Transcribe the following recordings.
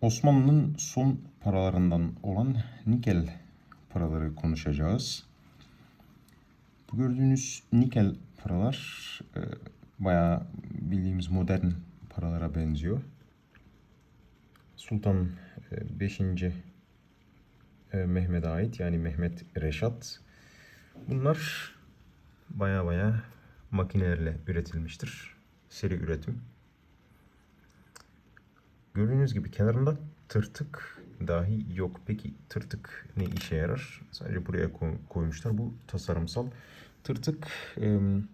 Osmanlı'nın son paralarından olan nikel paraları konuşacağız. Bu gördüğünüz nikel paralar e, bayağı bildiğimiz modern paralara benziyor. Sultan 5. Mehmet'e ait yani Mehmet Reşat. Bunlar baya baya makinelerle üretilmiştir. Seri üretim. Gördüğünüz gibi kenarında tırtık dahi yok. Peki tırtık ne işe yarar? Sadece buraya koy- koymuşlar. Bu tasarımsal. Tırtık em,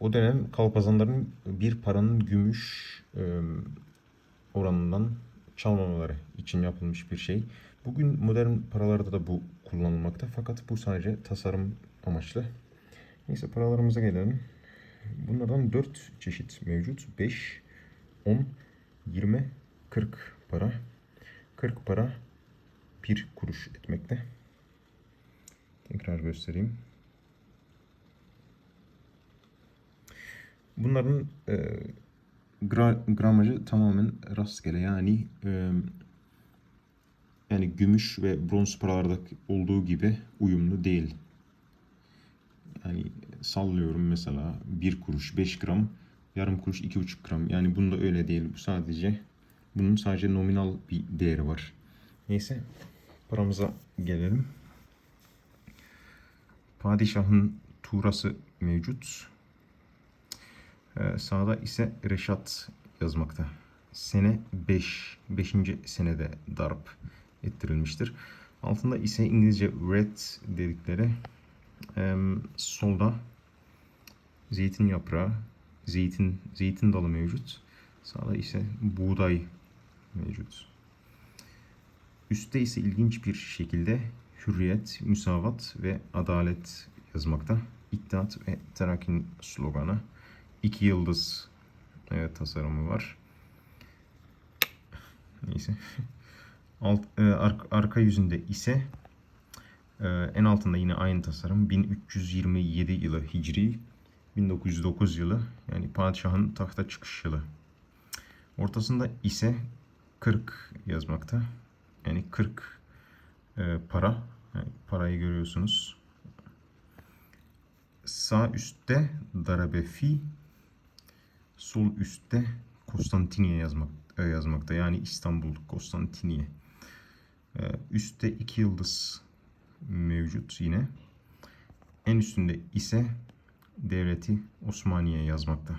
o dönem kalpazanların bir paranın gümüş em, oranından çalmamaları için yapılmış bir şey. Bugün modern paralarda da bu kullanılmakta fakat bu sadece tasarım amaçlı. Neyse paralarımıza gelelim. Bunlardan 4 çeşit mevcut. 5, 10, 20, 40 para. 40 para 1 kuruş etmekte. Tekrar göstereyim. Bunların e, gra- gramajı tamamen rastgele yani e, yani gümüş ve bronz paralarda olduğu gibi uyumlu değil. Yani sallıyorum mesela 1 kuruş 5 gram, yarım kuruş 2,5 gram. Yani bunda öyle değil. Bu sadece bunun sadece nominal bir değeri var. Neyse paramıza gelelim. Padişahın tuğrası mevcut. Ee, sağda ise Reşat yazmakta. Sene 5. 5. senede darp ettirilmiştir. Altında ise İngilizce red dedikleri em, solda zeytin yaprağı, zeytin zeytin dalı mevcut. Sağda ise buğday mevcut. Üstte ise ilginç bir şekilde hürriyet, müsavat ve adalet yazmakta. İttihat ve Terakki'nin sloganı. İki yıldız evet, tasarımı var. Neyse. Alt, e, ar- arka yüzünde ise e, en altında yine aynı tasarım 1327 yılı Hicri 1909 yılı yani padişahın tahta çıkış yılı. Ortasında ise 40 yazmakta. Yani 40 e, para. Yani parayı görüyorsunuz. Sağ üstte darabe fi, sol üstte Konstantiniye yazmak e, yazmakta. Yani İstanbul Konstantiniye. E, üstte iki yıldız mevcut yine. En üstünde ise devleti Osmaniye yazmakta.